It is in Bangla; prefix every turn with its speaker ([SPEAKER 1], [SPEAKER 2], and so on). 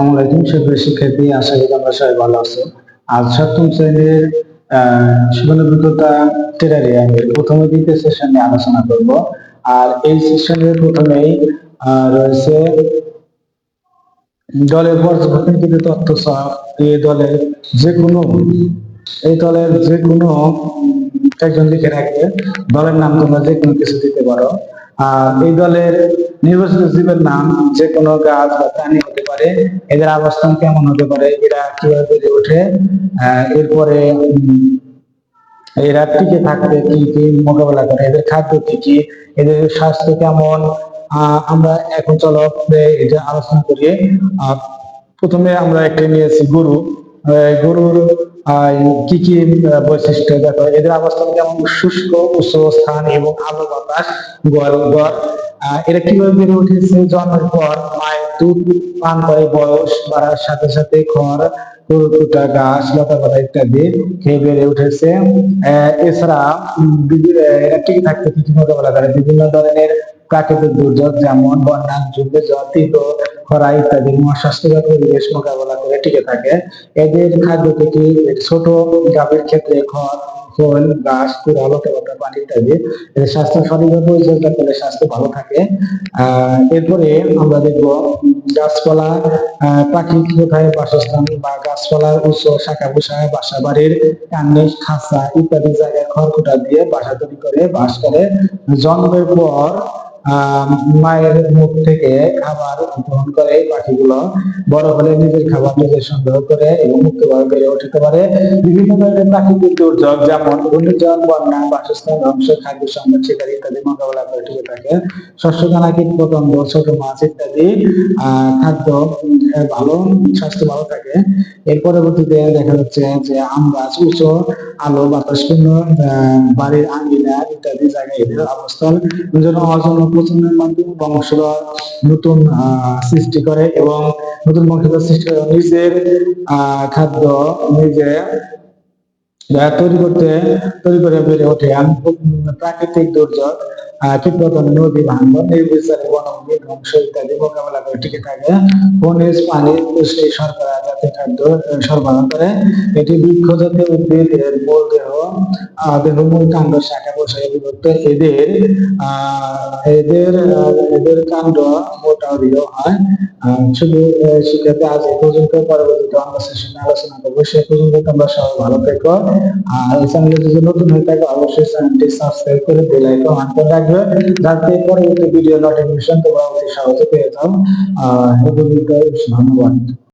[SPEAKER 1] আসসালামু আলাইকুম, সুপ্রিয় শিক্ষার্থী, আশা করি তোমরা সবাই ভালো আছো। আজ সপ্তম শ্রেণির প্রথম দ্বিতীয় সেশন নিয়ে আলোচনা করব। আর এই সেশনের প্রথমেই রয়েছে দলের পর্যবেক্ষণকৃত তথ্য সহ এই দলের যে কোনো, এই দলের যে কোনো একজন লিখে রাখবে। দলের নাম তোমরা যে কোনো কিছু দিতে পারো। আর এই দলের নির্বাচিত জীবের নাম যে কোনো গাছ বা প্রাণী হতে পারে, এদের অবস্থান কেমন হতে পারে, এরা কীভাবে বেড়ে ওঠে এরপরে এরা টিকে থাকতে কি কি মোকাবেলা করে, এদের খাদ্য কি কি, এদের স্বাস্থ্য কেমন আমরা এখন চলো এটা আলোচনা করি। প্রথমে আমরা একটা নিয়েছি গরু গরুর কি কি বৈশিষ্ট্য, দেখো, এদের অবস্থান যেমন শুষ্ক, উচ্চ স্থান এবং আলো বাতাস গোয়াল। এরা কীভাবে বেড়ে উঠেছে? জন্মের পর মায়ের দুধ পান করে, বয়স বাড়ার সাথে সাথে খড় ইত্যাদি খেয়ে বেড়ে উঠেছে। এছাড়া টিকে থাকতে কি কি মোকাবেলা করে। বিভিন্ন ধরনের প্রাকৃতিক দুর্যোগ যেমন বন্যা ঝুঁকে তীব্র খরা ইত্যাদি মহাস্বাস্থ্যকর পরিবেশ মোকাবেলা করে টিকে থাকে। এদের খাদ্য থেকে ছোট গাভীর ক্ষেত্রে খড় ফল গাছ খুব ভালো পাতা পানি ইত্যাদি। স্বাস্থ্য সঠিকভাবে পরিচর্যা করলে স্বাস্থ্য ভালো থাকে। আহ এরপরে আমরা দেখব গাছপালা আহ, পাখি কোথায় বাসস্থান বা গাছপালার উচ্চ শাখা পোশাক বাসা বাড়ির কান্নে খাঁচা ইত্যাদি জায়গায় খড়কুটা দিয়ে বাসা তৈরি করে বাস করে। জন্মের পর মায়ের মুখ থেকে খাবার গ্রহণ করে পাখিগুলো বড় হলে নিজের খাবার নিজে সংগ্রহ করে এবং মুক্তভাবে বেড়ে উঠতে পারে। বিভিন্ন ধরনের প্রাকৃতিক দুর্যোগ, যেমন ঘূর্ণিঝড়, বন্যা, বাসস্থান ধ্বংস, খাদ্য সংকট, শিকার ইত্যাদি মোকাবেলা করে টিকে থাকে। শস্য দানা কীট পতঙ্গ ছোট মাছ ইত্যাদি খাদ্য ভালো, স্বাস্থ্য ভালো থাকে। এর পরবর্তীতে দেখা যাচ্ছে যে আম গাছ, উঁচু আলো বাতাসপূর্ণ বাড়ির আঙ্গিনা ইত্যাদি জায়গায় এদের যেন অজন প্রচন্ডের মাধ্যমে বংশধর নতুন সৃষ্টি করে এবং নতুন বংশধর সৃষ্টি করে নিজের খাদ্য নিজে তৈরি করতে, তৈরি করে বেড়ে ওঠে। প্রাকৃতিক দুর্যোগ আহ, কীটপতঙ্গ নদী ভাঙ্গন নির্বিচারে বনভূমি ধ্বংস ইত্যাদি মোকাবেলা করে টিকে থাকে খনিজ পানি পুষ্টি শর্করা জাতীয় খাদ্য সরবরাহ করে এটি বৃক্ষ জাতীয় উদ্ভিদের মূল দেহ দেহ মূল কাণ্ড শাখা প্রশাখা বিভক্ত এদের এদের এদের কাণ্ড মোটা ও দৃঢ় হয় শুধু শিক্ষার্থী আজ এই পর্যন্ত পরবর্তীতে অন্য সেশনে আলোচনা করব সে পর্যন্ত তোমরা সবাই ভালো থেকো আর এই চ্যানেলে যদি নতুন হয়ে অবশ্যই চ্যানেলটি সাবস্ক্রাইব করে বেল অন করে রাখবে যাতে পরবর্তী ভিডিও নোটিফিকেশন তোমরা অতি সহজে পেয়ে যাও। আহ ধন্যবাদ।